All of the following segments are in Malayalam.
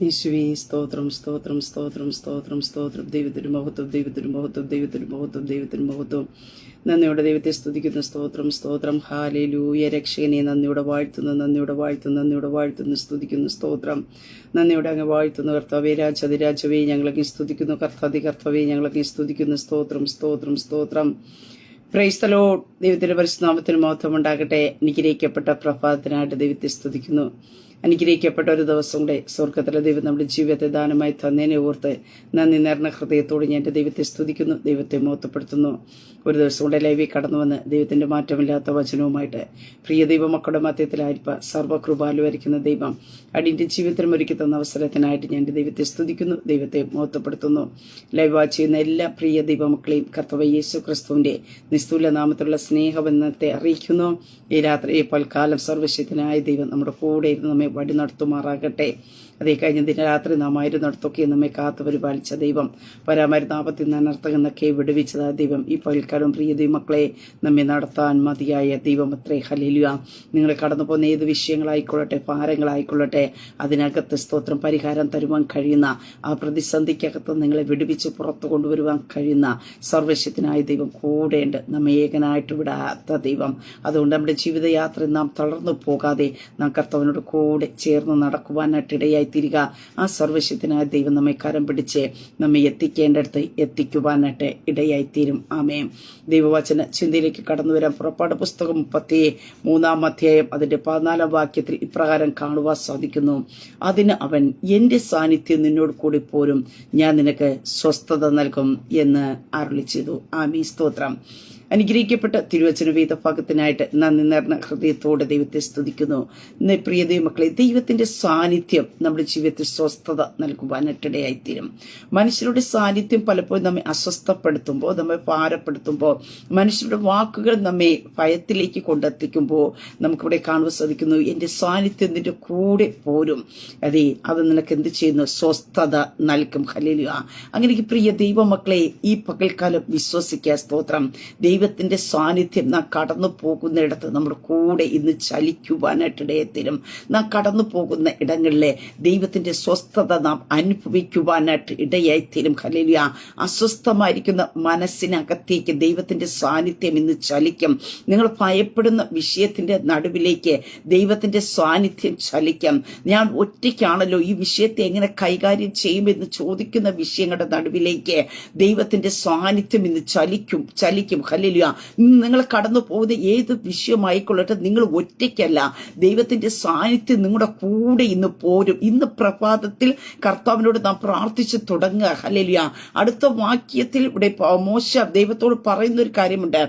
യേശുവേ സ്തോത്രം സ്തോത്രം സ്തോത്രം സ്തോത്രം സ്തോത്രം. ദൈവത്തിന് മഹത്വം ദൈവത്തിന് മഹത്വം ദൈവത്തിന് മഹത്വം ദൈവത്തിന് മഹത്വം. നന്ദിയുടെ ദൈവത്തെ സ്തുതിക്കുന്ന. സ്തോത്രം സ്തോത്രം. ഹാലലൂയ. രക്ഷകനെ നന്ദിയുടെ വാഴ്ത്തുന്നു നന്ദിയുടെ വാഴ്ത്തുന്നു നന്ദിയുടെ വാഴ്ത്തുന്നു. സ്തുതിക്കുന്നു. സ്തോത്രം. നന്ദിയുടെ അങ്ങ് വാഴ്ത്തുന്നു. കർത്താവേ രാജാതിരാജവേ ഞങ്ങളൊക്കെ സ്തുതിക്കുന്നു. കർത്താതി കർത്താവേ ഞങ്ങളൊക്കെ സ്തുതിക്കുന്നു. സ്തോത്രം സ്തോത്രം സ്തോത്രം. പ്രൈസ്തലോ ദൈവത്തിന്റെ പരിശുനാമത്തിന് മഹത്വം ഉണ്ടാകട്ടെ. അനുഗ്രഹിക്കപ്പെട്ട പ്രഭാതത്തിനായിട്ട് ദൈവത്തെ സ്തുതിക്കുന്നു. അനുഗ്രഹിക്കപ്പെട്ട ഒരു ദിവസം കൂടെ സ്വർഗത്തിലെ ദൈവം നമ്മുടെ ജീവിതത്തെ ദാനമായി തന്നേനെ ഓർത്ത് നന്ദി നേർന്ന ഹൃദയത്തോട് ഞാൻ എന്റെ ദൈവത്തെ സ്തുതിക്കുന്നു ദൈവത്തെ മോത്തപ്പെടുത്തുന്നു ഒരു ദിവസം കൂടെ ലൈവിൽ കടന്നു വന്ന് ദൈവത്തിന്റെ മാറ്റമില്ലാത്ത വചനവുമായിട്ട് പ്രിയ ദൈവമക്കളുടെ മധ്യത്തിലായിരിപ്പ സർവകൃപാലുവരിക്കുന്ന ദൈവം അടിന്റെ ജീവിതത്തിനും ഒരുക്കി തന്ന അവസരത്തിനായിട്ട് ഞാൻ എന്റെ ദൈവത്തെ സ്തുതിക്കുന്നു ദൈവത്തെ മോത്തപ്പെടുത്തുന്നു ലൈവ് വാച്ച് ചെയ്യുന്ന എല്ലാ പ്രിയ ദൈവമക്കളെയും കർത്തവ യേശു ക്രിസ്തുവിന്റെ നിസ്തുല നാമത്തിലുള്ള സ്നേഹബന്ധത്തെ അറിയിക്കുന്നു. ഈ രാത്രി ഈ പൽക്കാലം സർവശക്തനായ ദൈവം നമ്മുടെ കൂടെ ഇരുന്ന് നമ്മെ വഴി നടത്തുമാറാകട്ടെ. അതേ കഴിഞ്ഞ ദിന രാത്രി നാം ആയിരുന്നിടത്തൊക്കെ നമ്മെ കാത്തു പരിപാലിച്ച ദൈവം വരാമായിരുന്ന ആപത്തിൽ നിന്ന് വിടുവിച്ച വിടുവിച്ചത് ദൈവം. ഈ പകൽക്കാലം പ്രിയ ദൈവമക്കളെ നമ്മെ നടത്താൻ മതിയായ ദൈവം അത്രേ ഹലിലുക നിങ്ങൾ കടന്നു പോകുന്ന ഏത് വിഷയങ്ങളായിക്കൊള്ളട്ടെ ഭാരങ്ങളായിക്കൊള്ളട്ടെ അതിനകത്ത് സ്തോത്രം പരിഹാരം തരുവാൻ കഴിയുന്ന ആ പ്രതിസന്ധിക്കകത്ത് നിങ്ങളെ വിടുവിച്ച് പുറത്തു കൊണ്ടുവരുവാൻ കഴിയുന്ന സർവശ്യത്തിനായ ദൈവം കൂടെയുണ്ട്. നമ്മെ ഏകനായിട്ട് വിടാത്ത ദൈവം. അതുകൊണ്ട് നമ്മുടെ ജീവിതയാത്ര നാം തളർന്നു പോകാതെ നാം കർത്തവനോട് കൂടെ ചേർന്ന് നടക്കുവാനായിട്ട് ഇടയായി തീരുക ആ സർവശക്തനായ ദൈവം നമ്മെ കരം പിടിച്ച് നമ്മെ എത്തിക്കേണ്ടടുത്ത് എത്തിക്കുവാനായിട്ട് ഇടയായി തീരും ആമേ ദൈവവചന ചിന്തയിലേക്ക് കടന്നു വരാൻ പുറപ്പാട് പുസ്തകം മുപ്പത്തി മൂന്നാം അധ്യായം അതിന്റെ പതിനാലാം വാക്യത്തിൽ ഇപ്രകാരം കാണുവാൻ സാധിക്കുന്നു. അതിന് അവൻ എന്റെ സാന്നിധ്യം നിന്നോട് കൂടി പോരും. ഞാൻ നിനക്ക് സ്വസ്ഥത നൽകും എന്ന് അരുളി ചെയ്തു. ആമീ സ്തോത്രം. അനുഗ്രഹിക്കപ്പെട്ട തിരുവചന വേദഭാഗത്തിനായിട്ട് നന്ദി നേർന്ന ഹൃദയത്തോടെ ദൈവത്തെ സ്തുതിക്കുന്നു. ഇന്ന് പ്രിയ ദൈവമക്കളെ ദൈവത്തിന്റെ സാന്നിധ്യം നമ്മുടെ ജീവിതത്തിൽ സ്വസ്ഥത നൽകുവാനിട്ടിടയായിത്തീരും മനുഷ്യരുടെ സാന്നിധ്യം പലപ്പോഴും നമ്മെ അസ്വസ്ഥപ്പെടുത്തുമ്പോൾ നമ്മെ ഭാരപ്പെടുത്തുമ്പോൾ മനുഷ്യരുടെ വാക്കുകൾ നമ്മെ ഭയത്തിലേക്ക് കൊണ്ടെത്തിക്കുമ്പോൾ നമുക്കിവിടെ കാണുവാൻ സാധിക്കുന്നു എന്റെ സാന്നിധ്യം നിന്റെ കൂടെ പോരും. അതെ അത് നിനക്ക് എന്ത് ചെയ്യുന്നു? സ്വസ്ഥത നൽകും. ഹലിലുക അങ്ങനെ പ്രിയ ദൈവമക്കളെ ഈ പകൽക്കാലം വിശ്വസിക്കുക സ്തോത്രം. ദൈവത്തിന്റെ സാന്നിധ്യം നാം കടന്നു പോകുന്നിടത്ത് നമ്മുടെ കൂടെ ഇന്ന് ചലിക്കുവാനായിട്ട് ഇടയത്തിനും നാം കടന്നു പോകുന്ന ഇടങ്ങളിലെ ദൈവത്തിന്റെ സ്വസ്ഥത നാം അനുഭവിക്കുവാനായിട്ട് ഇടയായിത്തീരും. ഹലിയ അസ്വസ്ഥമായിരിക്കുന്ന മനസ്സിനകത്തേക്ക് ദൈവത്തിന്റെ സാന്നിധ്യം ഇന്ന് ചലിക്കും. നിങ്ങൾ ഭയപ്പെടുന്ന വിഷയത്തിന്റെ നടുവിലേക്ക് ദൈവത്തിന്റെ സാന്നിധ്യം ചലിക്കും. ഞാൻ ഒറ്റയ്ക്കാണല്ലോ ഈ വിഷയത്തെ എങ്ങനെ കൈകാര്യം ചെയ്യുമെന്ന് ചോദിക്കുന്ന വിഷയങ്ങളുടെ നടുവിലേക്ക് ദൈവത്തിന്റെ സാന്നിധ്യം ഇന്ന് ചലിക്കും ചലിക്കും. ഹല്ലേലൂയ. നിങ്ങൾ കടന്നു പോകുന്ന ഏത് വിഷയമായിക്കൊള്ളട്ടെ നിങ്ങൾ ഒറ്റയ്ക്കല്ല. ദൈവത്തിന്റെ സാന്നിധ്യം നിങ്ങളുടെ കൂടെ ഇന്ന് പോരും. ഇന്ന് പ്രഭാതത്തിൽ കർത്താവിനോട് നാം പ്രാർത്ഥിച്ചു തുടങ്ങുക. ഹല്ലേലൂയ. അടുത്ത വാക്യത്തിൽ ഇവിടെ മോശ ദൈവത്തോട് പറയുന്ന ഒരു കാര്യമുണ്ട്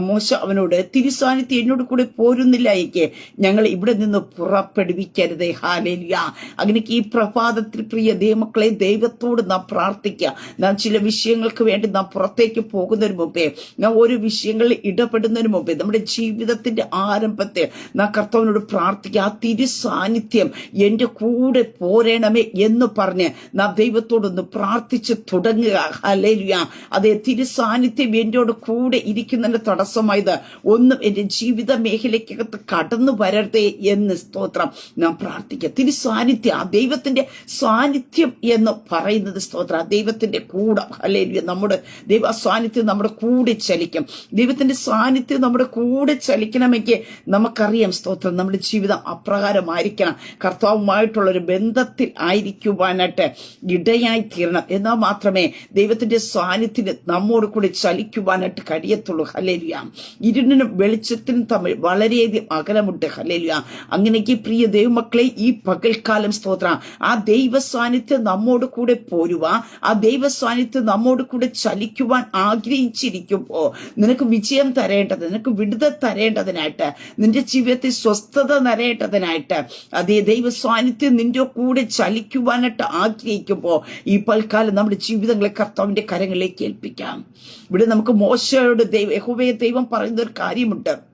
മോശ അവനോട് തിരുസാന്നിധ്യം എന്നോട് കൂടെ പോരുന്നില്ല എനിക്ക് ഞങ്ങൾ ഇവിടെ നിന്ന് പുറപ്പെടുവിക്കരുത്. ഹാലേലിയ അങ്ങനെ ഈ പ്രഭാതത്തിൽ പ്രിയ ദൈവമക്കളെ ദൈവത്തോട് നാം പ്രാർത്ഥിക്കുക. നാം ചില വിഷയങ്ങൾക്ക് വേണ്ടി നാം പുറത്തേക്ക് പോകുന്നതിന് മുമ്പേ നാം ഒരു വിഷയങ്ങളിൽ ഇടപെടുന്നതിന് മുമ്പേ നമ്മുടെ ജീവിതത്തിന്റെ ആരംഭത്തെ നാം കർത്താവിനോട് പ്രാർത്ഥിക്കുക. ആ തിരു സാന്നിധ്യം എന്റെ കൂടെ പോരണമേ എന്ന് പറഞ്ഞ് നാം ദൈവത്തോടൊന്ന് പ്രാർത്ഥിച്ച് തുടങ്ങുക. ഹലേലുയ അതേ തിരു സാന്നിധ്യം എന്നോട് കൂടെ ഇരിക്കുന്നതിന്റെ തടസ്സമായത് ഒന്നും എന്റെ ജീവിത മേഖലയ്ക്കകത്ത് കടന്നു വരരുതേ എന്ന് സ്തോത്രം നാം പ്രാർത്ഥിക്കുക. തിരു സാന്നിധ്യം ആ ദൈവത്തിന്റെ സാന്നിധ്യം എന്ന് പറയുന്നത് സ്തോത്രം. ആ ദൈവത്തിന്റെ കൂടെ ഹലേലുയ നമ്മുടെ ദൈവ സാന്നിധ്യം നമ്മുടെ കൂടെ ചലിക്കും. ദൈവത്തിന്റെ സാന്നിധ്യം നമ്മുടെ കൂടെ ചലിക്കണമെങ്കിൽ നമുക്കറിയാം സ്തോത്രം നമ്മുടെ ജീവിതം അപ്രകാരമായിരിക്കണം. കർത്താവുമായിട്ടുള്ള ഒരു ബന്ധത്തിൽ ആയിരിക്കുവാനായിട്ട് ഇടയായി തീരണം. എന്നാൽ മാത്രമേ ദൈവത്തിന്റെ സാന്നിധ്യം നമ്മോട് കൂടി ചലിക്കുവാനായിട്ട് കഴിയത്തുള്ളൂ. ഹലേലിയ ഇരുണ്ടിനും വെളിച്ചത്തിനും തമ്മിൽ വളരെയധികം അകലമുണ്ട്. ഹലേലിയ അങ്ങനെയൊക്കെ പ്രിയ ദൈവമക്കളെ ഈ പകൽക്കാലം സ്തോത്ര ആ ദൈവ സാന്നിധ്യം നമ്മോട് കൂടെ പോരുക ആ ദൈവ സാന്നിധ്യം നമ്മോട് കൂടെ ചലിക്കുവാൻ ആഗ്രഹിച്ചിരിക്കുമ്പോ നിനക്ക് വിജയം തരേണ്ടത് നിനക്ക് വിടുത തരേണ്ടതിനായിട്ട് നിന്റെ ജീവിതത്തിൽ സ്വസ്ഥത തരേണ്ടതിനായിട്ട് അതേ ദൈവ സാന്നിധ്യം നിന്റെ കൂടെ ചലിക്കുവാനായിട്ട് ആഗ്രഹിക്കുമ്പോൾ ഈ പൽക്കാലം നമ്മുടെ ജീവിതങ്ങളെ കർത്താവിന്റെ കരങ്ങളിലേക്ക് ഏൽപ്പിക്കാം. ഇവിടെ നമുക്ക് മോശയോട് ദൈവം യഹോവയെ ദൈവം പറയുന്ന ഒരു കാര്യമുണ്ട്.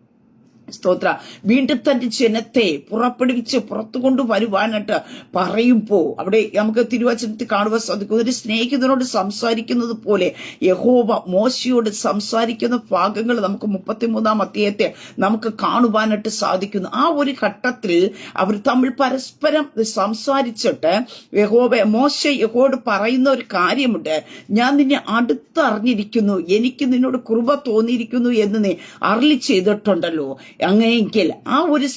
സ്തോത്ര. വീണ്ടും തന്റെ ജനത്തെ പുറപ്പെടുവിച്ച് പുറത്തു കൊണ്ടുവരുവാനായിട്ട് പറയുമ്പോ അവിടെ നമുക്ക് തിരുവചനത്തിൽ കാണുവാൻ സാധിക്കും. ഒരു സ്നേഹിതനോട് സംസാരിക്കുന്നത് പോലെ യഹോവ മോശയോട് സംസാരിക്കുന്ന ഭാഗങ്ങൾ നമുക്ക് മുപ്പത്തിമൂന്നാം അധ്യായത്തെ നമുക്ക് കാണുവാനായിട്ട് സാധിക്കുന്നു. ആ ഒരു ഘട്ടത്തിൽ അവർ തമ്മിൽ പരസ്പരം സംസാരിച്ചിട്ട് യഹോവ മോശ യഹോട് പറയുന്ന ഒരു കാര്യമുണ്ട്. ഞാൻ നിന്നെ അടുത്തറിഞ്ഞിരിക്കുന്നു. എനിക്ക് നിന്നോട് കൃപ തോന്നിയിരിക്കുന്നു എന്ന് നീ അരളി ചെയ്തിട്ടുണ്ടല്ലോ. അങ്ങനെയെങ്കിൽ ആ ഒരു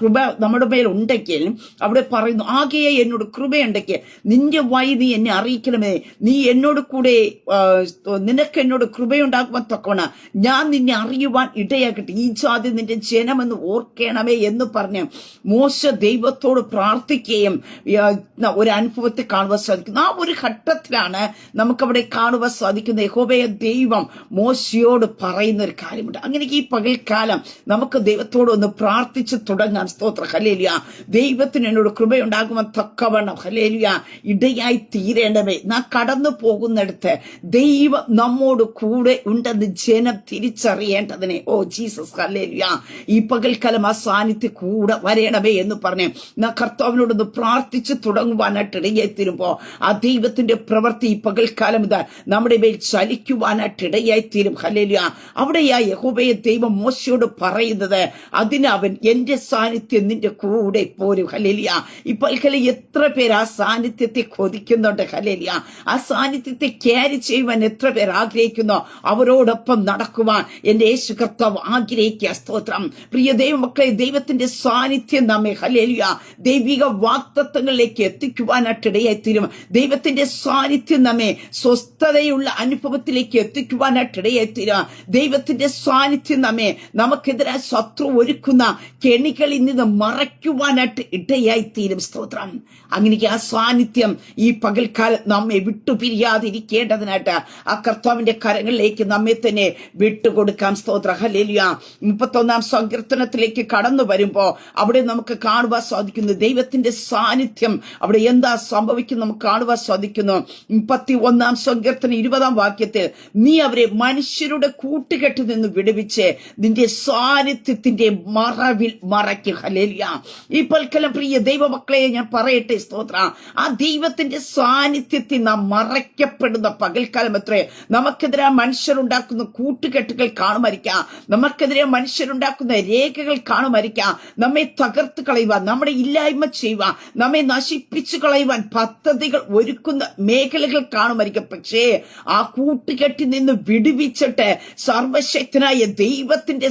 കൃപ നമ്മുടെ മേൽ ഉണ്ടെങ്കിൽ അവിടെ പറയുന്നു ആകെ എന്നോട് കൃപയുണ്ടെങ്കിൽ നിന്റെ വഴി നീ എന്നെ അറിയിക്കണമേ. നീ എന്നോട് കൂടെ നിനക്ക് എന്നോട് കൃപയുണ്ടാക്കുവാൻ തക്കവണ ഞാൻ നിന്നെ അറിയുവാൻ ഇടയാക്കട്ടെ ഈ ജാതി നിന്റെ ജനമെന്ന് ഓർക്കണമേ എന്ന് പറഞ്ഞ് മോശ ദൈവത്തോട് പ്രാർത്ഥിക്കുകയും ഒരു അനുഭവത്തെ കാണുവാൻ സാധിക്കുന്നു. ആ ഒരു ഘട്ടത്തിലാണ് നമുക്കവിടെ കാണുവാൻ സാധിക്കുന്ന യഹോബയ ദൈവം മോശയോട് പറയുന്ന ഒരു കാര്യമുണ്ട്. അങ്ങനെ ഈ പകൽക്കാലം നമുക്ക് ദൈവത്തോട് ഒന്ന് പ്രാർത്ഥിച്ച് തുടങ്ങാൻ സ്തോത്ര. ഹലേലിയ ദൈവത്തിന് എന്നോട് കൃപയുണ്ടാകുവാൻ തക്കവണ്ണം ഹലേലിയ ഇടയായി തീരേണ്ടവേ നാം കടന്നു പോകുന്നിടത്ത് ദൈവം നമ്മോട് കൂടെ ഉണ്ടെന്ന് ജനം തിരിച്ചറിയേണ്ടതിനെ. ഓ ജീസസ് ഹലേലിയ ഈ പകൽക്കാലം ആ സാന്നിധ്യം കൂടെ വരേണമേ എന്ന് പറഞ്ഞ് നാം കർത്താവിനോടൊന്ന് പ്രാർത്ഥിച്ച് തുടങ്ങുവാനായിട്ട് ഇടയായി തീരുമ്പോ ആ ദൈവത്തിന്റെ പ്രവൃത്തി ഈ പകൽക്കാലം ഇതാ നമ്മുടെ മേൽ ചലിക്കുവാനായിട്ട് ഇടയായി തീരും. ഹലേലിയ അവിടെയാ യഹോബയെ ദൈവം മോശയോട് പറയുന്നത്. അതിന് അവൻ എന്റെ സാന്നിധ്യം നിന്റെ കൂടെ പോരും. ഹലേലിയ ഇപ്പോൾ ഹലി എത്ര പേർ ആ സാന്നിധ്യത്തെ കൊതിക്കുന്നുണ്ട്. ഹലേലിയ ആ സാന്നിധ്യത്തെ ക്യാരി ചെയ്യുവാൻ എത്ര പേർ ആഗ്രഹിക്കുന്നു? അവരോടൊപ്പം നടക്കുവാൻ എന്റെ യേശു കർത്താവ് ആഗ്രഹിക്കുക. സ്തോത്രം. പ്രിയ ദൈവമക്കളെ ദൈവത്തിന്റെ സാന്നിധ്യം നമ്മെ ഹലേലിയ ദൈവിക വാക്തത്വങ്ങളിലേക്ക് എത്തിക്കുവാനായിട്ട് ഇടയായിത്തീരും. ദൈവത്തിന്റെ സാന്നിധ്യം നമ്മെ സ്വസ്ഥതയുള്ള അനുഭവത്തിലേക്ക് എത്തിക്കുവാനായിട്ട് ഇടയായിത്തീരും. ദൈവത്തിന്റെ സാന്നിധ്യം നമ്മെ നമുക്കെതിരെ ശത്രു ഒരുക്കുന്ന കെണികളിൽ നിന്ന് മറയ്ക്കുവാനായിട്ട് ഇടയായിത്തീരും സ്തോത്രം. അങ്ങനെ ആ സാന്നിധ്യം ഈ പകൽക്കാലം നമ്മെ വിട്ടുപിരിയാതിരിക്കേണ്ടതിനായിട്ട് ആ കർത്താവിന്റെ കരങ്ങളിലേക്ക് നമ്മെ തന്നെ വിട്ടുകൊടുക്കാം സ്തോത്ര. ഹലേലിയ മുപ്പത്തൊന്നാം സങ്കീർത്തനത്തിലേക്ക് കടന്നു വരുമ്പോ അവിടെ നമുക്ക് കാണുവാൻ സാധിക്കുന്നു ദൈവത്തിന്റെ സാന്നിധ്യം. അവിടെ എന്താ സംഭവിക്കുന്നു നമുക്ക് കാണുവാൻ സാധിക്കുന്നു. മുപ്പത്തി ഒന്നാം സങ്കീർത്തനം ഇരുപതാം വാക്യത്തിൽ നീ അവരെ മനുഷ്യരുടെ കൂട്ടുകെട്ടിൽ നിന്ന് വിടുവിച്ച് നിന്റെ സാന്നിധ്യത്തിന്റെ മറവിൽ മറയ്ക്കും. ഹലേലിയ ഈ പൽക്കലം പ്രിയ ദൈവമക്കളെ ഞാൻ പറയട്ടെ സ്തോത്ര. ആ ദൈവത്തിന്റെ സാന്നിധ്യത്തിൽ നാം മറയ്ക്കപ്പെടുന്ന പകൽക്കാലം എത്രയോ നമുക്കെതിരെ മനുഷ്യരുണ്ടാക്കുന്ന കൂട്ടുകെട്ടുകൾ കാണുമായിരിക്കാം. നമുക്കെതിരെ മനുഷ്യരുണ്ടാക്കുന്ന രേഖകൾ കാണുമായിരിക്കാം. നമ്മെ തകർത്ത് കളയുവാൻ നമ്മുടെ ഇല്ലായ്മ ചെയ്യുവാൻ നമ്മെ നശിപ്പിച്ചു കളയുവാൻ പദ്ധതികൾ ഒരുക്കുന്ന മേഖലകൾ കാണുമായിരിക്കും. പക്ഷേ ആ കൂട്ടുകെട്ടിൽ നിന്ന് വിടുവിച്ചിട്ട് സർവശക്തനായ ദൈവത്തിന്റെ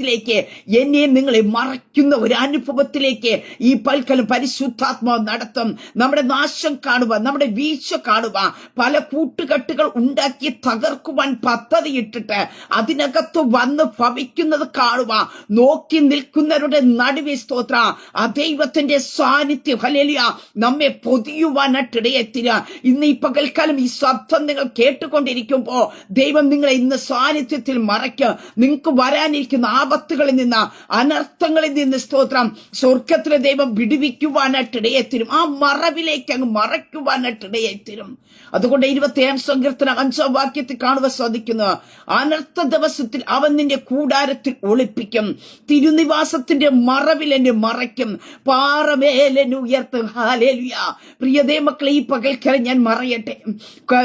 സാന്നിധ്യത്തിലേക്ക് എന്നെയും നിങ്ങളെ മറയ്ക്കുന്ന ഒരു അനുഭവത്തിലേക്ക് ഈ പൽക്കലം പരിശുദ്ധാത്മാവ് നടത്തും. നമ്മുടെ നാശം കാണുക നമ്മുടെ വീഴ്ച കാണുക പല കൂട്ടുകെട്ടുകൾ ഉണ്ടാക്കി തകർക്കുവാൻ പദ്ധതിയിട്ടിട്ട് അതിനകത്ത് വന്ന് ഭവിക്കുന്നത് കാണുക നോക്കി നിൽക്കുന്നവരുടെ നടുവെ സ്തോത്ര. ആ ദൈവത്തിന്റെ സാന്നിധ്യം ഹലേലിയ നമ്മെ പൊതിയുവാനായിട്ടിടയെത്തില്ല ഇന്ന് ഈ പകൽക്കാലം ഈ ശബ്ദം നിങ്ങൾ കേട്ടുകൊണ്ടിരിക്കുമ്പോ ദൈവം നിങ്ങളെ ഇന്ന് സാന്നിധ്യത്തിൽ മറയ്ക്കുക നിങ്ങൾക്ക് വരാനിരിക്കുന്ന ആപത്തുകളിൽ നിന്ന് അനർത്ഥങ്ങളിൽ നിന്ന് സ്തോത്രം. സ്വർഗത്തിലെ ദൈവം വിടുവിക്കുവാനായിട്ടിടയെത്തിരും ആ മറവിലേക്ക് അങ്ങ് മറയ്ക്കുവാനായിട്ടിടയെത്തിരും അതുകൊണ്ട് ഇരുപത്തിയേഴാം സങ്കീർത്തനം അഞ്ചാം വാക്യത്തിൽ കാണുവാൻ സാധിക്കുന്നു. അനർത്ഥ ദിവസത്തിൽ അവൻ നിന്റെ കൂടാരത്തിൽ ഒളിപ്പിക്കും. തിരുനിവാസത്തിന്റെ മറവിൽ എന്നെ മറയ്ക്കും. പാറമേലെന്നെ ഉയർത്തും. ഹാലേലുയ പ്രിയതേ മക്കളെ ഈ പകൽക്കര ഞാൻ മറയട്ടെ.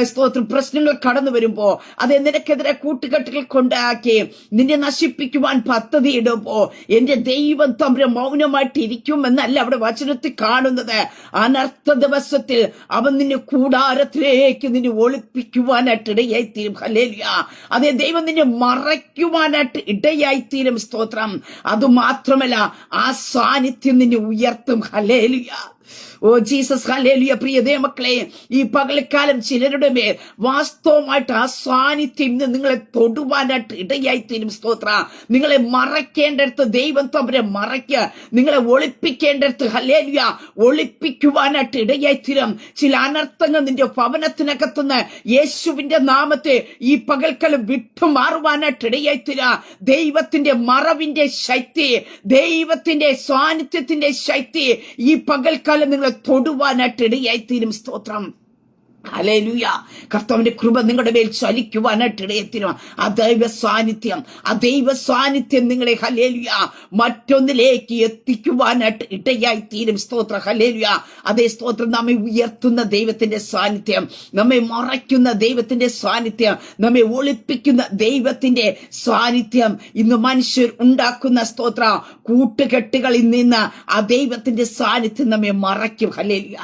സ്തോത്രം. പ്രശ്നങ്ങൾ കടന്നു വരുമ്പോ അത് നിനക്കെതിരെ കൂട്ടുകെട്ടുകൾ കൊണ്ടാക്കി നിന്നെ നശിപ്പിക്കുവാൻ പദ്ധതി ഇടുമ്പോ എന്റെ ദൈവം തമ്മിൽ മൗനമായിട്ടിരിക്കുമെന്നല്ല അവിടെ വചനത്തിൽ കാണുന്നത്. അനർത്ഥ ദിവസത്തിൽ അവൻ നിന്നെ കൂടാരത്തിലേക്ക് നിന്നെ ഒളിപ്പിക്കുവാനായിട്ട് ഇടയായിത്തീരും ഹലേലിയ അതേ ദൈവം നിന്നെ മറയ്ക്കുവാനായിട്ട് ഇടയായിത്തീരും സ്തോത്രം. അതുമാത്രമല്ല ആ സാന്നിധ്യം നിന്നെ ഉയർത്തും. ഹലേലിയ ഓ ജീസസ് ഹല്ലേലൂയ പ്രിയ ദേമക്കളെ ഈ പകൽക്കാലം ചിലരുടെ മേൽ വാസ്തവമായിട്ട് ആ സാന്നിധ്യം ഇന്ന് നിങ്ങളെ തൊടുവാനായിട്ട് ഇടയായി തീരും സ്തോത്ര. നിങ്ങളെ മറയ്ക്കേണ്ടടുത്ത് ദൈവം തമ്മിലെ മറയ്ക്ക്. നിങ്ങളെ ഒളിപ്പിക്കേണ്ടടുത്ത് ഹലേലിയ ഒളിപ്പിക്കുവാനായിട്ട് ഇടയായി തീരും ചില അനർത്ഥങ്ങൾ നിന്റെ ഭവനത്തിനകത്തുനിന്ന് യേശുവിന്റെ നാമത്തെ ഈ പകൽക്കാലം വിട്ടുമാറുവാനായിട്ട് തീര ദൈവത്തിന്റെ മറവിന്റെ ശക്തി ദൈവത്തിന്റെ സാന്നിധ്യത്തിന്റെ ശക്തി ഈ പകൽക്കാലം നിങ്ങളെ തൊടുവാനായിട്ട് ഇടയായിത്തീരും സ്തോത്രം. ഹല്ലേലൂയ. കർത്താവിന്റെ കൃപ നിങ്ങളുടെ മേൽ ചലിക്കുവാനായിട്ട് ഇടയത്തിനും. ആ ദൈവ സാന്നിധ്യം ആ ദൈവ സാന്നിധ്യം നിങ്ങളെ ഹലേലുയ മറ്റൊന്നിലേക്ക് എത്തിക്കുവാനായിട്ട് ഇടയായി തീരും സ്തോത്ര. ഹലേലുയ അതേ സ്തോത്രം നമ്മെ ഉയർത്തുന്ന ദൈവത്തിന്റെ സാന്നിധ്യം നമ്മെ മറയ്ക്കുന്ന ദൈവത്തിന്റെ സാന്നിധ്യം നമ്മെ ഒളിപ്പിക്കുന്ന ദൈവത്തിന്റെ സാന്നിധ്യം. ഇന്ന് മനുഷ്യർ ഉണ്ടാക്കുന്ന സ്തോത്ര കൂട്ടുകെട്ടുകളിൽ നിന്ന് ആ ദൈവത്തിന്റെ സാന്നിധ്യം നമ്മെ മറയ്ക്കും. ഹലേലുയ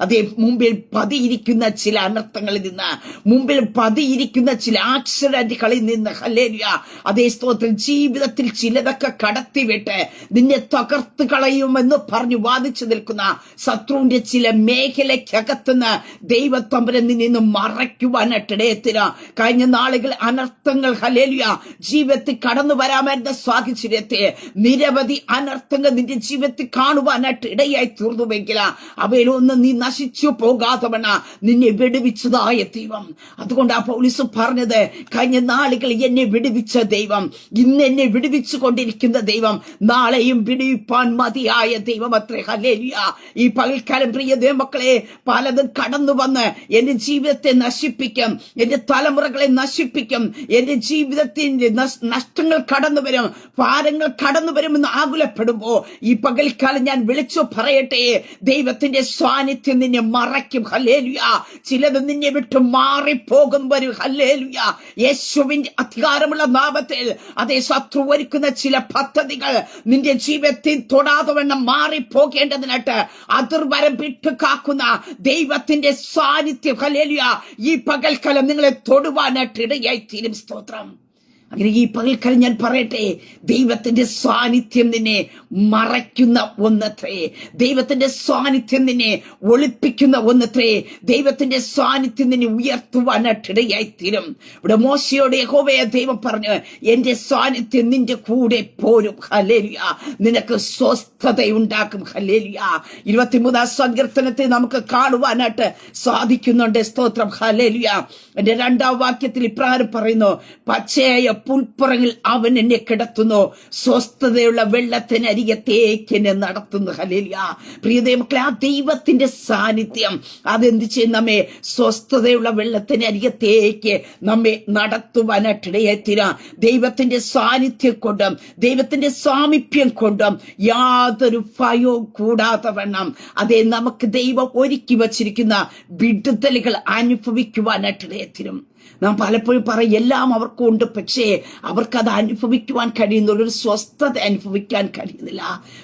അതേ മുമ്പിൽ പതിയിരിക്കുന്ന ചില അനർത്ഥങ്ങളിൽ നിന്ന് മുമ്പിൽ പതിയിരിക്കുന്ന ചില ആക്സിഡന്റുകളിൽ നിന്ന് ഹലേരിയ അതേ സ്തോത്രം ജീവിതത്തിൽ ചിലതൊക്കെ കടത്തിവിട്ട് നിന്നെ തകർത്ത് കളയുമെന്ന് പറഞ്ഞു വാദിച്ചു നിൽക്കുന്ന ശത്രുവിന്റെ ചില മേഖലയ്ക്കകത്തുനിന്ന് ദൈവത്തമ്പരം നിന്നെ മറയ്ക്കുവാനായിട്ടിടയത്തിന് കഴിഞ്ഞ നാളുകൾ അനർത്ഥങ്ങൾ ഹലേലിയ ജീവിതത്തിൽ കടന്നു വരാമായിരുന്ന സാഹചര്യത്തെ നിരവധി അനർത്ഥങ്ങൾ നിന്റെ ജീവിതത്തിൽ കാണുവാനായിട്ട് ഇടയായി തീർന്നുവെങ്കിൽ അവയിലൊന്നും നീ നശിച്ചു പോകാത്തവണ നിന്നെ വിടുവിച്ചതായ ദൈവം. അതുകൊണ്ട് ആ പൗലിസ് പറഞ്ഞത് കഴിഞ്ഞ നാളുകൾ എന്നെ വിടുവിച്ച ദൈവം ഇന്ന് എന്നെ വിടുവിച്ചു കൊണ്ടിരിക്കുന്ന ദൈവം നാളെയും വിടുവിപ്പാൻ മതിയായ ദൈവം അത്രേ. ഹലേലിയ ഈ പകൽക്കാലം പ്രിയ ദൈവമക്കളെ പലതും കടന്നു വന്ന് എന്റെ ജീവിതത്തെ നശിപ്പിക്കും എന്റെ തലമുറകളെ നശിപ്പിക്കും എന്റെ ജീവിതത്തിന്റെ നഷ്ടങ്ങൾ കടന്നു വരും ഭാരങ്ങൾ കടന്നു വരുമെന്ന് ആകുലപ്പെടുമ്പോ ഈ പകൽക്കാലം ഞാൻ വിളിച്ചു പറയട്ടെ. ദൈവത്തിന്റെ സാന്നിധ്യം നിന്നെ മറയ്ക്കും. ഹല്ലേലുയ. ചിലത് നിന്നെ വിട്ട് മാറിപ്പോകും വരും. ഹല്ലേലുയ. യേശുവിന്റെ അധികാരമുള്ള നാമത്തിൽ അതേ ശത്രു ഒരുക്കുന്ന ചില പദ്ധതികൾ നിന്റെ ജീവിതത്തിൽ തൊടാതെ വണ്ണം മാറിപ്പോകേണ്ടതിനായിട്ട് അതിർവരം വിട്ട് കാക്കുന്ന ദൈവത്തിന്റെ സാന്നിധ്യം. ഹല്ലേലുയ. ഈ പകൽക്കാലം നിങ്ങളെ തൊടുവാനായിട്ട് ഇടയായി തീരും സ്തോത്രം. അങ്ങനെ ഈ പകൽക്കാലം ഞാൻ പറയട്ടെ ദൈവത്തിന്റെ സാന്നിധ്യം നിന്നെ മറയ്ക്കുന്ന ഒന്നത്രേ. ദൈവത്തിന്റെ സാന്നിധ്യം നിന്നെ ഒളിപ്പിക്കുന്ന ഒന്നത്രേ. ദൈവത്തിന്റെ സാന്നിധ്യം നിന്നെ ഉയർത്തുവാനായിട്ടിടയായി തീരും ഇവിടെ മോശയോട് യഹോവയെ ദൈവം പറഞ്ഞു എന്റെ സാന്നിധ്യം നിന്റെ കൂടെ പോരും. ഹലേലിയ നിനക്ക് സ്വസ്ഥതയുണ്ടാക്കും. ഹലേലിയ ഇരുപത്തിമൂന്നാം സങ്കീർത്തനത്തെ നമുക്ക് കാണുവാനായിട്ട് സാധിക്കുന്നുണ്ട് സ്തോത്രം. ഹലേലിയ എന്റെ രണ്ടാം വാക്യത്തിൽ ഇപ്രകാരം പറയുന്നു പച്ചയായ പുൽപ്പുറങ്ങിൽ അവൻ എന്നെ കിടത്തുന്നു. സ്വസ്ഥതയുള്ള വെള്ളത്തിനരികത്തേക്ക് എന്നെ നടത്തുന്നു. ഹലേലിയ പ്രിയതേ മക്കളെ ആ ദൈവത്തിന്റെ സാന്നിധ്യം. അതെന്ത് ചെയ്യും നമ്മെ? സ്വസ്ഥതയുള്ള വെള്ളത്തിനരികത്തേക്ക് നമ്മെ നടത്തുവാനായിട്ടിടയെത്തിര ദൈവത്തിന്റെ സാന്നിധ്യം കൊണ്ടും ദൈവത്തിന്റെ സാമീപ്യം കൊണ്ടും യാതൊരു ഭയവും കൂടാതെ വണ്ണം. അതേ നമുക്ക് ദൈവം ഒരുക്കി വച്ചിരിക്കുന്ന വിടുതലുകൾ അനുഭവിക്കുവാനായിട്ടിടയെത്തിരും നാം പലപ്പോഴും പറയും എല്ലാം അവർക്കും ഉണ്ട് പക്ഷേ അവർക്കത് അനുഭവിക്കുവാൻ കഴിയുന്നില്ല ഒരു സ്വസ്ഥത അനുഭവിക്കാൻ കഴിയുന്നില്ല.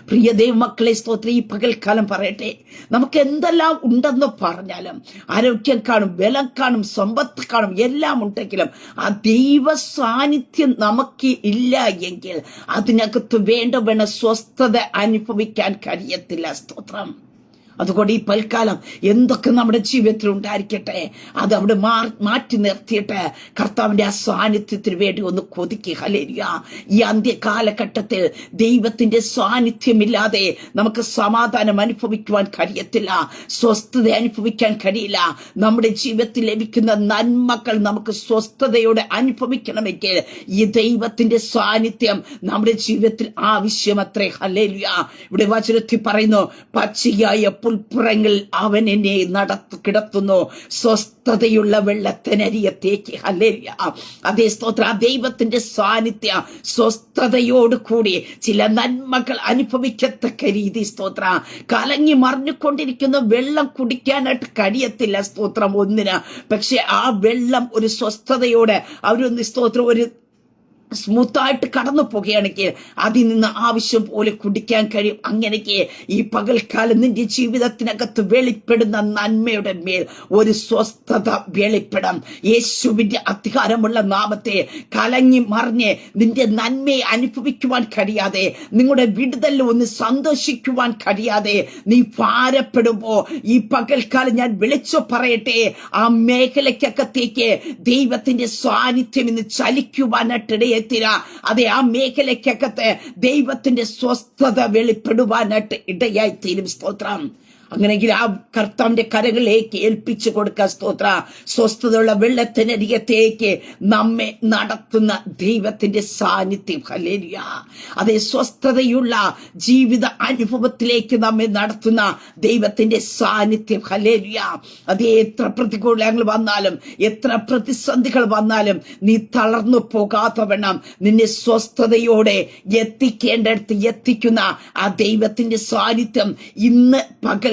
പ്രിയ ദൈവമക്കളെ സ്തോത്രം ഈ പകൽക്കാലം പറയട്ടെ. നമുക്ക് എന്തെല്ലാം ഉണ്ടെന്ന് പറഞ്ഞാലും ആരോഗ്യം കാണും ബലം കാണും സമ്പത്ത് കാണും എല്ലാം ഉണ്ടെങ്കിലും ആ ദൈവ സാന്നിധ്യം നമുക്ക് ഇല്ല എങ്കിൽ അതിനകത്ത് വേണ്ട വേണ്ട സ്വസ്ഥത അനുഭവിക്കാൻ കഴിയത്തില്ല സ്തോത്രം. അതുകൊണ്ട് ഈ പൽക്കാലം എന്തൊക്കെ നമ്മുടെ ജീവിതത്തിൽ ഉണ്ടായിരിക്കട്ടെ അത് അവിടെ മാറ്റി നിർത്തിയിട്ട് കർത്താവിന്റെ ആ സാന്നിധ്യത്തിന് വേണ്ടി ഒന്ന് കൊതിക്കുക ഹലേരിയ ഈ അന്ത്യകാലഘട്ടത്തിൽ ദൈവത്തിന്റെ സാന്നിധ്യമില്ലാതെ നമുക്ക് സമാധാനം അനുഭവിക്കുവാൻ കഴിയത്തില്ല സ്വസ്ഥത അനുഭവിക്കാൻ കഴിയില്ല. നമ്മുടെ ജീവിതത്തിൽ ലഭിക്കുന്ന നന്മകൾ നമുക്ക് സ്വസ്ഥതയോടെ അനുഭവിക്കണമെങ്കിൽ ഈ ദൈവത്തിന്റെ സാന്നിധ്യം നമ്മുടെ ജീവിതത്തിൽ ആവശ്യമത്രേ. ഹല്ലേലൂയ. ഇവിടെ വചനത്തിൽ പറയുന്നു പച്ചയായ പുൽപ്പുറങ്ങൾ അവൻ എന്നെ നടത്തു കിടത്തുന്നു. സ്വസ്ഥതയുള്ള വെള്ളത്തിനരിയത്തേക്ക് ഹല്ലേലൂയ. അതേ സ്തോത്ര. ദൈവത്തിന്റെ സാന്നിധ്യ സ്വസ്ഥതയോട് കൂടി ചില നന്മകൾ അനുഭവിക്കത്തക്ക രീതി സ്തോത്ര. കലങ്ങി മറിഞ്ഞുകൊണ്ടിരിക്കുന്ന വെള്ളം കുടിക്കാനായിട്ട് കഴിയത്തില്ല സ്തോത്രം ഒന്നിന്. പക്ഷെ ആ വെള്ളം ഒരു സ്വസ്ഥതയോടെ അവരൊന്ന് സ്തോത്രം ഒരു സ്മൂത്തായിട്ട് കടന്നു പോകുകയാണെങ്കിൽ അതിൽ നിന്ന് ആവശ്യം പോലെ കുടിക്കാൻ കഴിയും. അങ്ങനെയൊക്കെ ഈ പകൽക്കാലം നിന്റെ ജീവിതത്തിനകത്ത് വെളിപ്പെടുന്ന നന്മയുടെ മേൽ ഒരു സ്വസ്ഥത വെളിപ്പെടാം. യേശുവിന്റെ അധികാരമുള്ള നാമത്തെ കലങ്ങി മറിഞ്ഞ് നിന്റെ നന്മയെ അനുഭവിക്കുവാൻ കഴിയാതെ നിങ്ങളുടെ വിടുതലിൽ ഒന്ന് സന്തോഷിക്കുവാൻ കഴിയാതെ നീ ഭാരപ്പെടുമ്പോ ഈ പകൽക്കാലം ഞാൻ വിളിച്ചു പറയട്ടെ ആ മേഖലയ്ക്കകത്തേക്ക് ദൈവത്തിന്റെ സാന്നിധ്യം ഇന്ന് ചലിക്കുവാനായിട്ടിടയെത്തിര അതെ ആ മേഖലയ്ക്കകത്ത് ദൈവത്തിന്റെ സ്വസ്ഥത വെളിപ്പെടുവാനായിട്ട് ഇടയായി തീരും സ്തോത്രം. അങ്ങനെങ്കിൽ ആ കർത്താവിന്റെ കരകളിലേക്ക് ഏൽപ്പിച്ചു കൊടുക്ക സ്തോത്ര. സ്വസ്ഥതയുള്ള വെള്ളത്തിനരികത്തേക്ക് നമ്മെ നടത്തുന്ന ദൈവത്തിന്റെ സാന്നിധ്യം. ഹലേരിയ അതേ സ്വസ്ഥതയുള്ള ജീവിത അനുഭവത്തിലേക്ക് നമ്മെ നടത്തുന്ന ദൈവത്തിന്റെ സാന്നിധ്യം. ഹലേരിയ അതേ എത്ര പ്രതികൂലങ്ങൾ വന്നാലും എത്ര പ്രതിസന്ധികൾ വന്നാലും നീ തളർന്നു പോകാത്ത വണ്ണം നിന്നെ സ്വസ്ഥതയോടെ എത്തിക്കേണ്ടടുത്ത് എത്തിക്കുന്ന ആ ദൈവത്തിന്റെ സാന്നിധ്യം ഇന്ന്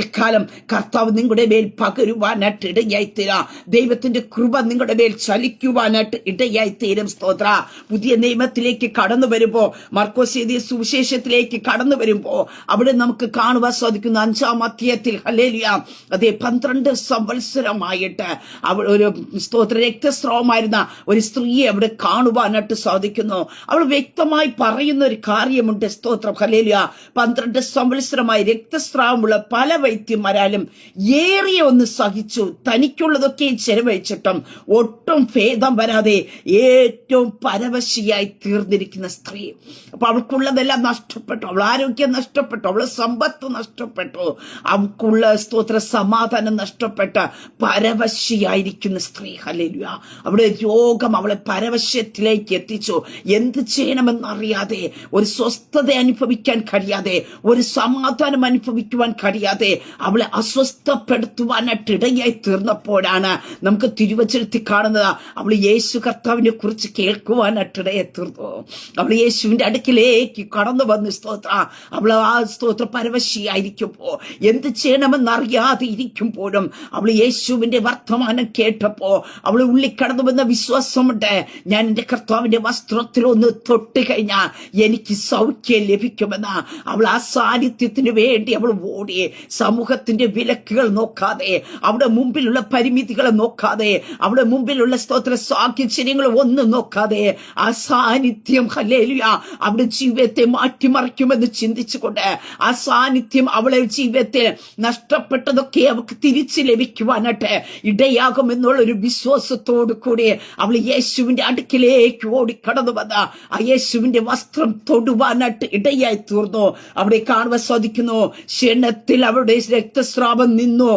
പകൽക്കാലം കർത്താവ് നിങ്ങളുടെ മേൽ പകരുവാനായിട്ട് ഇടയായി തീരാ ദൈവത്തിന്റെ കൃപ നിങ്ങളുടെ മേൽ ചലിക്കുവാനായിട്ട് ഇടയായിത്തീരും. സ്തോത്ര. പുതിയ നിയമത്തിലേക്ക് കടന്നു വരുമ്പോൾ മർക്കോസീതി സുവിശേഷത്തിലേക്ക് കടന്നു വരുമ്പോൾ അവിടെ നമുക്ക് കാണുവാൻ സാധിക്കുന്ന അഞ്ചാം അധ്യായത്തിൽ ഹലേലിയ അതേ പന്ത്രണ്ട് സംവത്സരമായിട്ട് അവൾ ഒരു സ്തോത്ര രക്തസ്രാവമായിരുന്ന ഒരു സ്ത്രീയെ അവിടെ കാണുവാനായിട്ട് സാധിക്കുന്നു. അവൾ വ്യക്തമായി പറയുന്ന ഒരു കാര്യമുണ്ട് സ്തോത്രം ഹലേലിയ പന്ത്രണ്ട് സംവത്സരമായി രക്തസ്രാവമുള്ള പല വൈദ്യന്മാരാലും ഏറിയ ഒന്ന് സഹിച്ചു തനിക്കുള്ളതൊക്കെ ചെലവഴിച്ചിട്ടും ഒട്ടും ഭേദം വരാതെ ഏറ്റവും പരവശിയായി തീർന്നിരിക്കുന്ന സ്ത്രീ. അപ്പൊ അവൾക്കുള്ളതെല്ലാം നഷ്ടപ്പെട്ടു. അവൾ ആരോഗ്യം നഷ്ടപ്പെട്ടു. അവൾ സമ്പത്ത് നഷ്ടപ്പെട്ടു. അവൾക്കുള്ള സ്തോത്ര സമാധാനം നഷ്ടപ്പെട്ട പരവശിയായിരിക്കുന്ന സ്ത്രീ. ഹലേലുയ അവിടെ രോഗം അവളെ പരവശ്യത്തിലേക്ക് എത്തിച്ചു. എന്ത് ചെയ്യണമെന്നറിയാതെ ഒരു സ്വസ്ഥത അനുഭവിക്കാൻ കഴിയാതെ ഒരു സമാധാനം അനുഭവിക്കുവാൻ കഴിയാതെ അവളെ അസ്വസ്ഥപ്പെടുത്തുവാനായിട്ട് ഇടയായി തീർന്നപ്പോഴാണ് നമുക്ക് തിരുവചനത്തിൽ കാണുന്നത്. അവൾ യേശു കർത്താവിനെ കുറിച്ച് കേൾക്കുവാനായിട്ട് ഇടയായി തീർന്നു. അവൾ യേശുവിന്റെ അടുക്കിലേക്ക് കടന്നു വന്നു സ്തോത്ര. അവൾ ആ സ്തോത്ര പരവശിയായിരിക്കുമ്പോൾ എന്ത് ചെയ്യണമെന്നറിയാതെ ഇരിക്കുമ്പോഴും അവൾ യേശുവിന്റെ വർത്തമാനം കേട്ടപ്പോൾ അവൾ ഉള്ളിൽ കടന്നു വന്ന വിശ്വാസമുണ്ട്. ഞാൻ എന്റെ കർത്താവിന്റെ വസ്ത്രത്തിൽ ഒന്ന് തൊട്ട് കഴിഞ്ഞാൽ എനിക്ക് സൗഖ്യം ലഭിക്കുമെന്ന് അവൾ ആ സാന്നിധ്യത്തിന് വേണ്ടി അവൾ ഓടി. സമൂഹത്തിന്റെ വിലക്കുകൾ നോക്കാതെ അവിടെ മുമ്പിലുള്ള പരിമിതികളെ നോക്കാതെ അവിടെ മുമ്പിലുള്ള സ്തോത്ര സാഹചര്യങ്ങൾ ഒന്നും നോക്കാതെ ആ സാന്നിധ്യം ഹലേലുയ അവിടെ ജീവിതത്തെ മാറ്റിമറിക്കുമെന്ന് ചിന്തിച്ചുകൊണ്ട് ആ സാന്നിധ്യം അവളെ ജീവിതത്തിൽ നഷ്ടപ്പെട്ടതൊക്കെ അവൾക്ക് തിരിച്ചു ലഭിക്കുവാനായിട്ട് ഇടയാകുമെന്നുള്ള ഒരു വിശ്വാസത്തോടു കൂടി അവൾ യേശുവിന്റെ അടുക്കിലേക്ക് ഓടിക്കടന്നു വന്ന ആ യേശുവിന്റെ വസ്ത്രം തൊടുവാനായിട്ട് ഇടയായി തീർന്നു. അവിടെ കാണുവാൻ സാധിക്കുന്നു ക്ഷണത്തിൽ അവളുടെ രക്തസ്രാവം നിന്നു?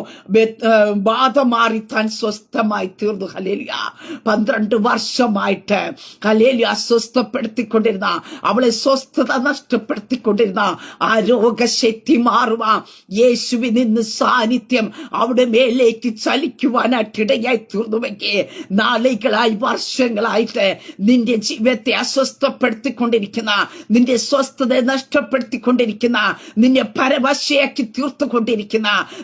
ബാധ മാറി താൻ സ്വസ്ഥമായി തീർന്നു. ഹലേലിയ പന്ത്രണ്ട് വർഷമായിട്ട് ഹലേലിയ അസ്വസ്ഥപ്പെടുത്തിക്കൊണ്ടിരുന്ന അവളെ സ്വസ്ഥത നഷ്ടപ്പെടുത്തിക്കൊണ്ടിരുന്ന ആ രോഗശക്തി മാറുക യേശുവിൽ നിന്ന് സാന്നിധ്യം അവിടെ മേലേക്ക് ചലിക്കുവാനായിട്ട് ഇടയായി തീർന്നുവെങ്കിൽ നാളുകളായി വർഷങ്ങളായിട്ട് നിന്റെ ജീവിതത്തെ അസ്വസ്ഥപ്പെടുത്തിക്കൊണ്ടിരിക്കുന്ന നിന്റെ സ്വസ്ഥത നഷ്ടപ്പെടുത്തിക്കൊണ്ടിരിക്കുന്ന നിന്നെ പരവശയാക്കി തീർത്തുകൊണ്ടിരിക്കുന്ന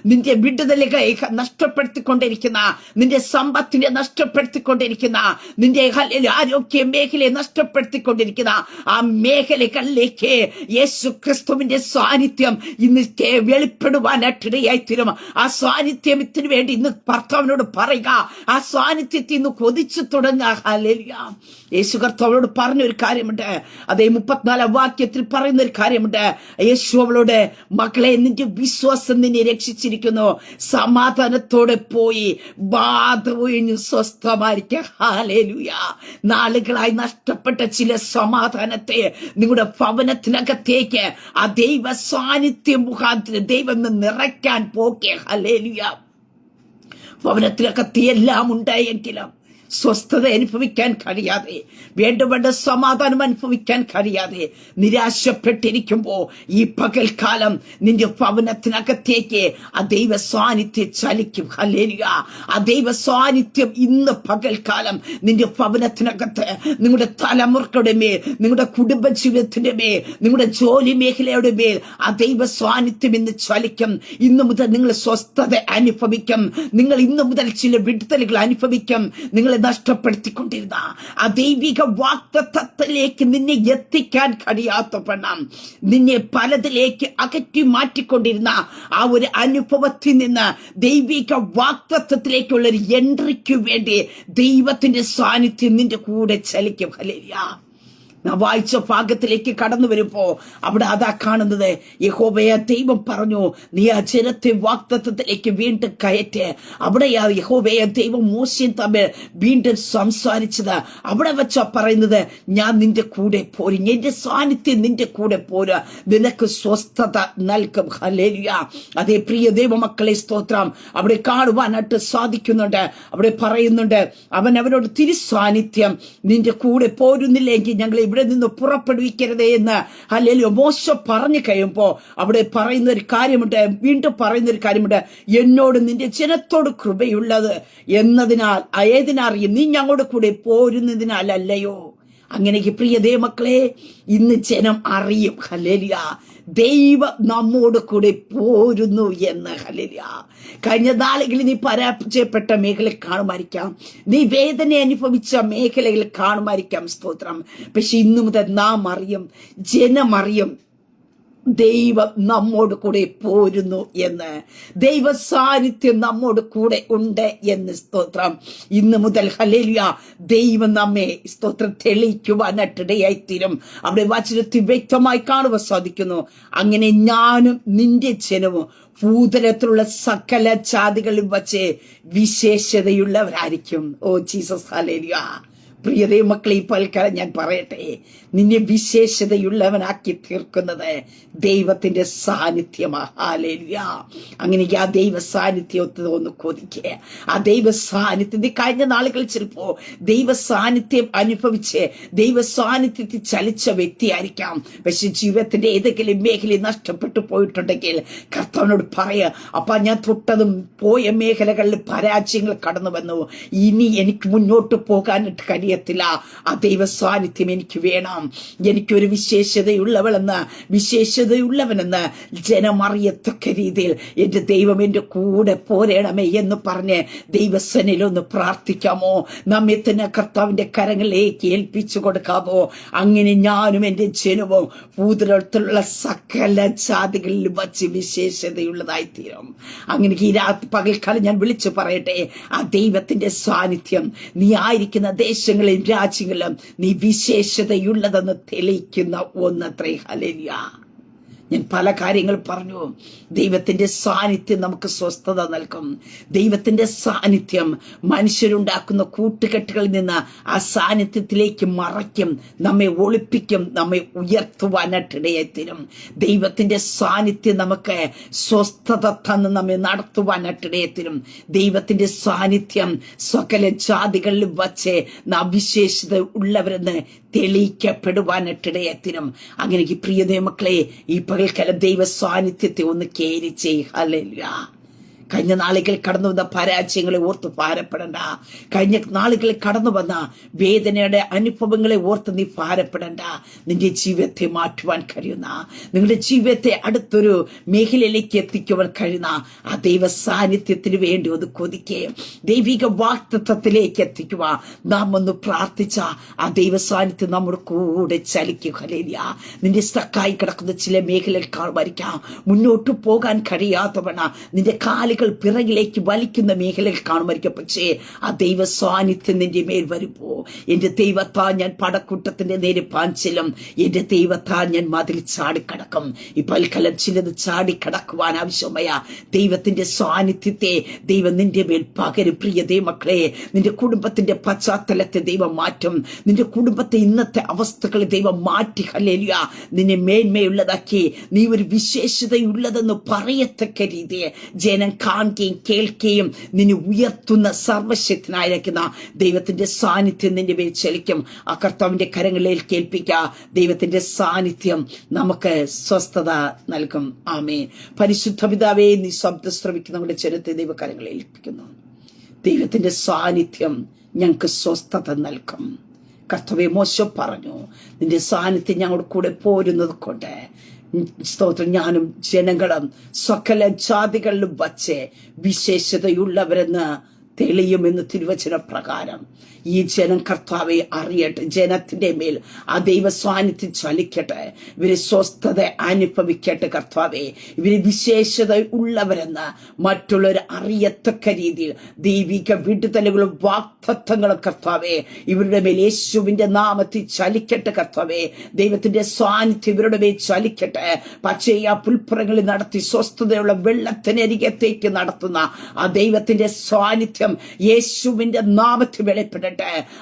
നിന്റെ വിടുതലുകൾ നഷ്ടപ്പെടുത്തിക്കൊണ്ടിരിക്കുന്ന നിന്റെ സമ്പത്തിനെ നഷ്ടപ്പെടുത്തിക്കൊണ്ടിരിക്കുന്ന നിന്റെ ആരോഗ്യ മേഖലയെ നഷ്ടപ്പെടുത്തിക്കൊണ്ടിരിക്കുന്ന ആ മേഖലകളിലേക്ക് യേശു ക്രിസ്തുവിന്റെ സാന്നിധ്യം ഇന്ന് വെളിപ്പെടുവാനായിട്ടിടയായി തീരും ആ സാന്നിധ്യം ഇതിനു വേണ്ടി ഇന്ന് ഭർത്താവിനോട് പറയുക. ആ സാന്നിധ്യത്തിൽ ഇന്ന് കൊതിച്ചു തുടങ്ങുക. യേശു കർത്താവിനോട് പറഞ്ഞൊരു കാര്യമുണ്ട്. അതേ മുപ്പത്തിനാലാം വാക്യത്തിൽ പറയുന്ന ഒരു കാര്യമുണ്ട്. യേശു അവളോട് മക്കളെ നിന്റെ വിശ്വാസം നിന്നെ രക്ഷിച്ചിരിക്കുന്നു. സമാധാനത്തോടെ പോയി. ബാധ ഒഴിഞ്ഞു സ്വസ്ഥമായിരിക്കുക ഹാലേലുയ നാളുകളായി നഷ്ടപ്പെട്ട ചില സമാധാനത്തെ നിങ്ങളുടെ ഭവനത്തിനകത്തേക്ക് ആ ദൈവ സാന്നിധ്യം മുഖാന്തരം ദൈവം നിറയ്ക്കാൻ പോക്കെ. ഹലേലുയ ഭവനത്തിലകത്ത് എല്ലാം ഉണ്ടായെങ്കിലും സ്വസ്ഥത അനുഭവിക്കാൻ കഴിയാതെ വേണ്ട വേണ്ട സമാധാനം അനുഭവിക്കാൻ കഴിയാതെ നിരാശപ്പെട്ടിരിക്കുമ്പോ ഈ പകൽക്കാലം നിന്റെ ഭവനത്തിനകത്തേക്ക് ആ ദൈവ സാന്നിധ്യം ചലിക്കും. ആ ദൈവ സാന്നിധ്യം ഇന്ന് പകൽക്കാലം നിന്റെ ഭവനത്തിനകത്ത് നിങ്ങളുടെ തലമുറകളുടെ മേൽ നിങ്ങളുടെ കുടുംബ ജീവിതത്തിന്റെ മേൽ നിങ്ങളുടെ ജോലി മേഖലയുടെ മേൽ ആ ദൈവ സാന്നിധ്യം ഇന്ന് ചലിക്കും. ഇന്ന് മുതൽ നിങ്ങൾ സ്വസ്ഥത അനുഭവിക്കും. നിങ്ങൾ ഇന്ന് മുതൽ ചില വിടുതലുകൾ അനുഭവിക്കും. നിങ്ങളെ നഷ്ടപ്പെടുത്തിക്കൊണ്ടിരുന്ന ആ ദൈവിക വാക്തത്വത്തിലേക്ക് നിന്നെ എത്തിക്കാൻ കഴിയാത്ത പണം നിന്നെ പലതിലേക്ക് അകറ്റി മാറ്റിക്കൊണ്ടിരുന്ന ആ ഒരു അനുഭവത്തിൽ നിന്ന് ദൈവിക വാക്തത്വത്തിലേക്കുള്ള ഒരു എൻട്രിക്ക് വേണ്ടി ദൈവത്തിന്റെ സാന്നിധ്യം നിന്റെ കൂടെ ചലിക്കും. ഹല്ലേലൂയ. നാം വായിച്ച ഭാഗത്തിലേക്ക് കടന്നു വരുമ്പോ അവിടെ അതാ കാണുന്നത്. യഹോബയ ദൈവം പറഞ്ഞു നീ ആ ജനത്തെ വാക്തത്വത്തിലേക്ക് വീണ്ടും കയറ്റ്. അവിടെ ആ യഹോബയ ദൈവം മോശയും തമ്മിൽ വീണ്ടും സംസാരിച്ചത്. അവിടെ വെച്ചാ പറയുന്നത് ഞാൻ നിന്റെ കൂടെ പോരും. എന്റെ സാന്നിധ്യം നിന്റെ കൂടെ പോരാ. നിനക്ക് സ്വസ്ഥത നൽകും. ഹലേലിയ അതേ പ്രിയ ദൈവമക്കളെ സ്തോത്രം. അവിടെ കാണുവാനായിട്ട് സാധിക്കുന്നുണ്ട്. അവിടെ പറയുന്നുണ്ട് അവൻ അവനോട് തിരുസാന്നിധ്യം. നിന്റെ കൂടെ പോരുന്നില്ലെങ്കിൽ ഞങ്ങൾ ഇവിടെ നിന്ന് പുറപ്പെടുവിക്കരുതേ എന്ന്. അല്ലെങ്കിൽ മോശ പറഞ്ഞു കഴിയുമ്പോൾ അവിടെ പറയുന്ന ഒരു കാര്യമുണ്ട്. വീണ്ടും പറയുന്ന ഒരു കാര്യമുണ്ട്. എന്നോട് നിന്റെ ജനത്തോട് കൃപയുള്ളത് എന്നതിനാൽ ഏതിനറിയും നീ ഞങ്ങളുടെ കൂടെ പോരുന്നതിനാലല്ലയോ അങ്ങനെ പ്രിയ ദേവമക്കളെ ഇന്ന് ജനം അറിയും. ഹലേലിയ ദൈവം നമ്മോട് കൂടെ പോരുന്നു എന്ന്. ഹലേലിയ കഴിഞ്ഞ നാളുകളിൽ നീ പരാജയപ്പെട്ട മേഖലയിൽ കാണുമായിരിക്കാം. നീ വേദന അനുഭവിച്ച മേഖലയിൽ കാണുമായിരിക്കാം സ്തോത്രം. പക്ഷെ ഇന്നു മുതൽ നാം അറിയും ജനമറിയും ദൈവം നമ്മോട് കൂടെ പോരുന്നു എന്ന്. ദൈവ സാന്നിധ്യം നമ്മോട് കൂടെ ഉണ്ട് എന്ന് സ്തോത്രം. ഇന്ന് മുതൽ ഹലേലിയ ദൈവം നമ്മെ സ്തോത്രം തെളിയിക്കുവാനായിട്ടിടയായി തീരും അവിടെ വചനത്തിൽ വ്യക്തമായി കാണുവാൻ സാധിക്കുന്നു. അങ്ങനെ ഞാനും നിന്റെ ജനവും ഭൂതലത്തിലുള്ള സകല ജാതികളിൽ വച്ച് വിശേഷതയുള്ളവരായിരിക്കും. ഓ ജീസസ് ഹലേലിയ പ്രിയതേ മക്കളെ ഈ പൽക്കാലം ഞാൻ പറയട്ടെ. നിന്നെ വിശേഷതയുള്ളവനാക്കി തീർക്കുന്നത് ദൈവത്തിന്റെ സാന്നിധ്യമാ. അങ്ങനെയെങ്കിൽ അങ്ങനെ ആ ദൈവ സാന്നിധ്യത്തെ ഒന്ന് കൊതിക്കുക ആ ദൈവ സാന്നിധ്യം. കഴിഞ്ഞ നാളുകളിൽ ചിലപ്പോ ദൈവ സാന്നിധ്യം അനുഭവിച്ച് ദൈവ സാന്നിധ്യത്തിൽ ചലിച്ച വ്യക്തിയായിരിക്കാം. പക്ഷെ ജീവിതത്തിന്റെ ഏതെങ്കിലും മേഖല നഷ്ടപ്പെട്ടു പോയിട്ടുണ്ടെങ്കിൽ കർത്താവിനോട് പറയുക അപ്പ ഞാൻ തൊട്ടതും പോയ മേഖലകളിൽ പരാജയങ്ങൾ കടന്നു വന്നു ഇനി എനിക്ക് മുന്നോട്ട് പോകാനായിട്ട് കഴിയത്തില്ല ആ ദൈവ സാന്നിധ്യം എനിക്ക് വേണം. എനിക്കൊരു വിശേഷതയുള്ളവളെന്ന് വിശേഷതയുള്ളവനെന്ന് ജനമറിയത്തക്ക രീതിയിൽ എന്റെ ദൈവം എന്റെ കൂടെ പോരേണമേ എന്ന് പറഞ്ഞ് ദൈവസനിൽ ഒന്ന് പ്രാർത്ഥിക്കാമോ? നമ്മെ തന്നെ കർത്താവിന്റെ കരങ്ങളിലേക്ക് ഏൽപ്പിച്ചു കൊടുക്കാമോ? അങ്ങനെ ഞാനും എന്റെ ജനവും ഭൂതലത്തിലുള്ള സകല ജാതികളിൽ വച്ച് വിശേഷതയുള്ളതായി തീരും അങ്ങനെ ഈ രാത്രി പകൽക്കാലം ഞാൻ വിളിച്ചു പറയട്ടെ. ആ ദൈവത്തിന്റെ സാന്നിധ്യം നീ ആയിരിക്കുന്ന ദേശങ്ങളിലും രാജ്യങ്ങളിലും നീ വിശേഷതയുള്ളതെന്ന് തെളിയിക്കുന്ന ഒന്നത്രേ. ഹലേലിയ ഞാൻ പല കാര്യങ്ങൾ പറഞ്ഞു. ദൈവത്തിന്റെ സാന്നിധ്യം നമുക്ക് സ്വസ്ഥത നൽകും. ദൈവത്തിന്റെ സാന്നിധ്യം മനുഷ്യരുണ്ടാക്കുന്ന കൂട്ടുകെട്ടുകളിൽ നിന്ന് ആ സാന്നിധ്യത്തിലേക്ക് മറയ്ക്കും. നമ്മെ ഒളിപ്പിക്കും. നമ്മെ ഉയർത്തുവാനായിട്ടിടയെത്തിരും. ദൈവത്തിന്റെ സാന്നിധ്യം നമുക്ക് സ്വസ്ഥത തന്ന് നമ്മെ നടത്തുവാനായിട്ടിടയെത്തിരും. ദൈവത്തിന്റെ സാന്നിധ്യം സകല ജാതികളിൽ വച്ച് നാം വിശേഷത ഉള്ളവരെന്ന് തെളിയിക്കപ്പെടുവാനായിട്ടിടയെത്തിനും അങ്ങനെ പ്രിയ ദൈവമക്കളെ ഈ പകൽക്കാലം ദൈവ സാന്നിധ്യത്തെ ഒന്ന് കേരിച്ചേ ഹലല്ല കഴിഞ്ഞ നാളുകളിൽ കടന്നു വന്ന പരാജയങ്ങളെ ഓർത്ത് ഭാരപ്പെടണ്ട. കഴിഞ്ഞ നാളുകളിൽ കടന്നു വന്ന വേദനയുടെ അനുഭവങ്ങളെ ഓർത്ത് നീ ഭാരപ്പെടണ്ട. നിന്റെ ജീവിതത്തെ മാറ്റുവാൻ കഴിയുന്ന നിങ്ങളുടെ ജീവിതത്തെ അടുത്തൊരു മേഖലയിലേക്ക് എത്തിക്കുവാൻ കഴിയുന്ന ആ ദൈവ സാന്നിധ്യത്തിന് വേണ്ടി ഒന്ന് കൊതിക്കേ. ദൈവിക വാക്തത്വത്തിലേക്ക് എത്തിക്കുക നാം ഒന്ന് പ്രാർത്ഥിച്ച ആ ദൈവ സാന്നിധ്യം നമ്മുടെ കൂടെ ചലിക്കുക നിന്റെ സക്കായി കിടക്കുന്ന ചില മേഖലകൾ കാണുമായിരിക്കാം മുന്നോട്ട് പോകാൻ കഴിയാത്തവണ നിന്റെ കാലുകൾ പിറകിലേക്ക് വലിക്കുന്ന മേഖലയിൽ കാണുമായിരിക്കും. പക്ഷേ ആ ദൈവ സാന്നിധ്യം നിന്റെ മേൽ വരുമ്പോ എന്റെ ദൈവത്താ ഞാൻ പടക്കൂട്ടത്തിന്റെ നേരെ പാഞ്ചലും എന്റെ ദൈവത്താ ഞാൻ മതിൽ ചാടിക്കടക്കും. ഈ പൽക്കലം ചിലത് ചാടിക്കടക്കുവാൻ ആവശ്യമായ ദൈവത്തിന്റെ സാന്നിധ്യത്തെ ദൈവം നിന്റെ മേൽ പകരും. പ്രിയ ദൈവമക്കളെ നിന്റെ കുടുംബത്തിന്റെ പശ്ചാത്തലത്തെ ദൈവം മാറ്റും. നിന്റെ കുടുംബത്തെ ഇന്നത്തെ അവസ്ഥകളെ ദൈവം മാറ്റി. ഹല്ലേലൂയ. നിന്നെ മേന്മയുള്ളതാക്കി. നീ ഒരു വിശേഷതയുള്ളതെന്ന് പറയത്തക്ക രീതിയെ ജനം കാണുകയും കേൾക്കുകയും നിന്നെ ഉയർത്തുന്ന സർവശക്തനായിരിക്കുന്ന ദൈവത്തിന്റെ സാന്നിധ്യം നിന്റെ പേര് ചലിക്കും. ആ കർത്താവിന്റെ കരങ്ങളിൽ കേൾപ്പിക്കുക. ദൈവത്തിന്റെ സാന്നിധ്യം നമുക്ക് സ്വസ്ഥത നൽകും. ആമേ പരിശുദ്ധ പിതാവേ നീ ശബ്ദം നമ്മുടെ ചരിത്രത്തെ ദൈവകരങ്ങളിൽ ഏൽപ്പിക്കുന്നു. ദൈവത്തിന്റെ സാന്നിധ്യം ഞങ്ങൾക്ക് സ്വസ്ഥത നൽകും. കർത്തവ്യ മോശം പറഞ്ഞു. നിന്റെ സാന്നിധ്യം ഞങ്ങളുടെ കൂടെ പോരുന്നത് കൊണ്ട് സ്തോത്രം. ഞാനും ജനങ്ങളും സകല ജാതികളിലും വച്ച് വിശേഷതയുള്ളവരെന്ന് തെളിയുമെന്ന് തിരുവചന പ്രകാരം ഈ ജനം കർത്താവെ അറിയട്ടെ. ജനത്തിന്റെ മേൽ ആ ദൈവ സാന്നിധ്യം ചലിക്കട്ടെ. ഇവർ സ്വസ്ഥത അനുഭവിക്കട്ടെ കർത്താവെ. ഇവർ വിശേഷത ഉള്ളവരെന്ന് മറ്റുള്ളവർ അറിയത്തക്ക രീതിയിൽ ദൈവിക വിടുതലുകളും വാക്തത്വങ്ങളും കർത്താവെ. ഇവരുടെ മേൽ യേശുവിന്റെ നാമത്തിൽ ചലിക്കട്ടെ കർത്താവെ. ദൈവത്തിന്റെ സാന്നിധ്യം ഇവരുടെ മേൽ ചലിക്കട്ടെ. പക്ഷേ ആ പുൽപ്പുറങ്ങളിൽ നടത്തി സ്വസ്ഥതയുള്ള വെള്ളത്തിനരികത്തേക്ക് നടത്തുന്ന ആ ദൈവത്തിന്റെ സാന്നിധ്യം യേശുവിന്റെ നാമത്തിൽ വെളിപ്പെടട്ടെ.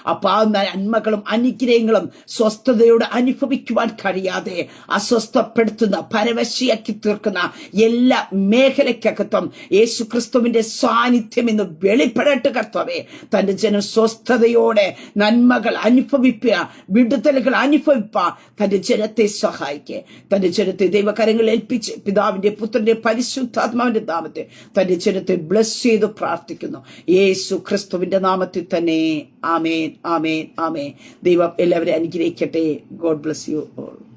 അപ്പൊ ആ നന്മകളും അനുഗ്രഹങ്ങളും സ്വസ്ഥതയോടെ അനുഭവിക്കുവാൻ കഴിയാതെ അസ്വസ്ഥപ്പെടുത്തുന്ന പരവശിയാക്കി തീർക്കുന്ന എല്ലാ മേഖലയ്ക്കകത്തും യേശു ക്രിസ്തുവിന്റെ സാന്നിധ്യം ഇന്ന് വെളിപ്പെടട്ട് കർത്തവേ. തന്റെ ജനം സ്വസ്ഥതയോടെ നന്മകൾ അനുഭവിക്കുക വിടുതലുകൾ അനുഭവിപ്പ തന്റെ ജനത്തെ സഹായിക്കുക തന്റെ ജനത്തെ ദൈവകരങ്ങളിൽ ഏൽപ്പിച്ച് പിതാവിന്റെ പുത്രന്റെ പരിശുദ്ധാത്മാവിന്റെ നാമത്തെ തന്റെ ജനത്തെ ബ്ലസ് ചെയ്ത് പ്രാർത്ഥിക്കുന്നു. യേശു ക്രിസ്തുവിന്റെ നാമത്തിൽ തന്നെ ആമേൻ ആമേൻ ആമേൻ. ദൈവം എല്ലാവരെയും അനുഗ്രഹിക്കട്ടെ. God bless you all